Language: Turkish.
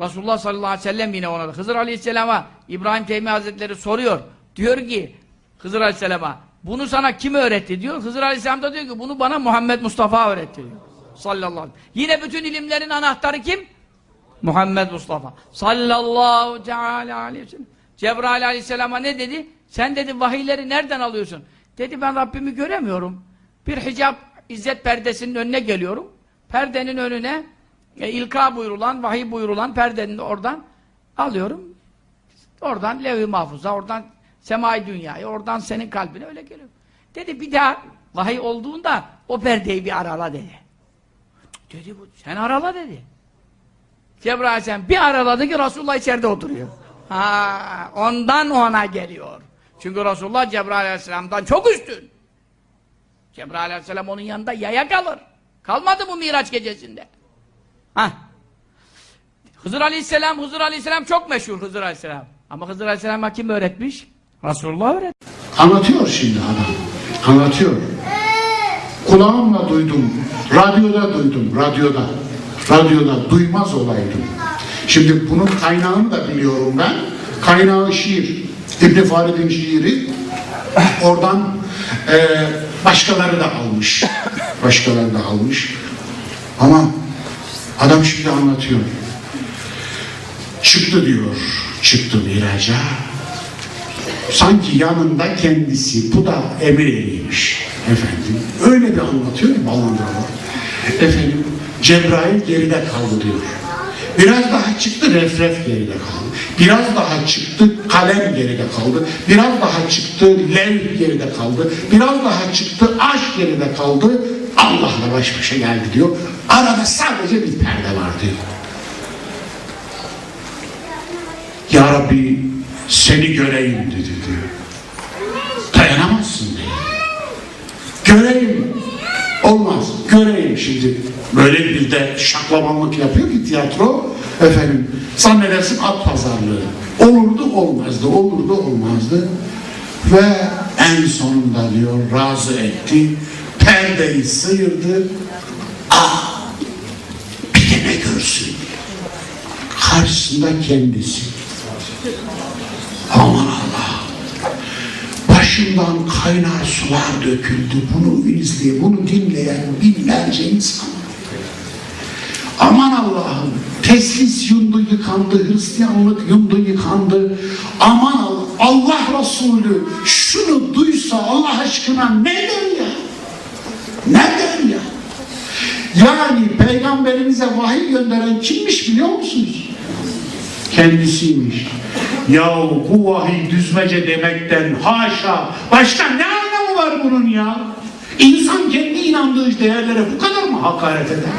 Resulullah sallallahu aleyhi ve sellem yine ona da. Hızır aleyhisselama İbrahim Teymi Hazretleri soruyor. Diyor ki Hızır aleyhisselama bunu sana kim öğretti diyor. Hızır aleyhisselam da diyor ki bunu bana Muhammed Mustafa öğretti diyor. Sallallahu aleyhi ve sellem. Yine bütün ilimlerin anahtarı kim? Muhammed Mustafa. Sallallahu teala aleyhi ve sellem. Cebrail aleyhisselama ne dedi? Sen dedi vahiyleri nereden alıyorsun? Dedi ben Rabbimi göremiyorum. Bir hicap izzet perdesinin önüne geliyorum. Perdenin önüne e, ilka buyurulan, vahiy buyurulan perdenin oradan alıyorum. Oradan levh-i mahfuza, oradan semai dünyaya, oradan senin kalbine öyle geliyor. Dedi bir daha vahiy olduğunda o perdeyi bir arala dedi. Dedi bu, sen arala dedi. Cebrail Aleyhisselam bir araladı ki Resulullah içeride oturuyor. Ha, ondan ona geliyor. Çünkü Resulullah Cebrail Aleyhisselam'dan çok üstün. Cebrail Aleyhisselam onun yanında yaya kalır. Kalmadı mı Miraç gecesinde? Ha. Hızır Aleyhisselam, Hızır Aleyhisselam çok meşhur Hızır Aleyhisselam. Ama Hızır Aleyhisselam'a kim öğretmiş? Resulullah öğretmiş. Anlatıyor şimdi adam. Anlatıyor. Kulağımla duydum. Radyoda duydum. Radyoda. Radyoda duymaz olaydım. Şimdi bunun kaynağını da biliyorum ben. Kaynağı şiir. İbn Farid'in şiiri. Oradan e, başkaları da almış. Başkaları da almış. Ama adam şimdi anlatıyor. Çıktı diyor. Çıktı miraca. Sanki yanında kendisi, bu da emir eriymiş efendim. Öyle bir anlatıyor ki. Efendim, Cebrail geride kaldı diyor. Biraz daha çıktı refref geride kaldı. Biraz daha çıktı kalem geride kaldı. Biraz daha çıktı lev geride kaldı. Biraz daha çıktı aşk geride kaldı. Allah'la baş başa geldi diyor. Arada sadece bir perde var diyor. Ya Rabbi seni göreyim dedi diyor. Dayanamazsın diyor. Göreyim. Olmaz. Göreyim şimdi. Böyle bir de şaklamanlık yapıyor ki tiyatro. Efendim zannedersin at pazarlığı. Olurdu olmazdı. Olurdu olmazdı. Ve en sonunda diyor razı etti. Perdeyi sıyırdı. Ah! Bir de ne görsün? Karşısında kendisi. Aman Allah. Başından kaynar sular döküldü. Bunu izleyen, bunu dinleyen binlerce insan. Aman Allah'ım. Teslis yundu yıkandı, Hristiyanlık yundu yıkandı. Aman Allah, Allah Resulü şunu duysa Allah aşkına ne der ya? Ne der ya? Yani peygamberimize vahiy gönderen kimmiş biliyor musunuz? kendisiymiş. Yahu bu vahiy düzmece demekten haşa başka ne anlamı var bunun ya? İnsan kendi inandığı değerlere bu kadar mı hakaret eder?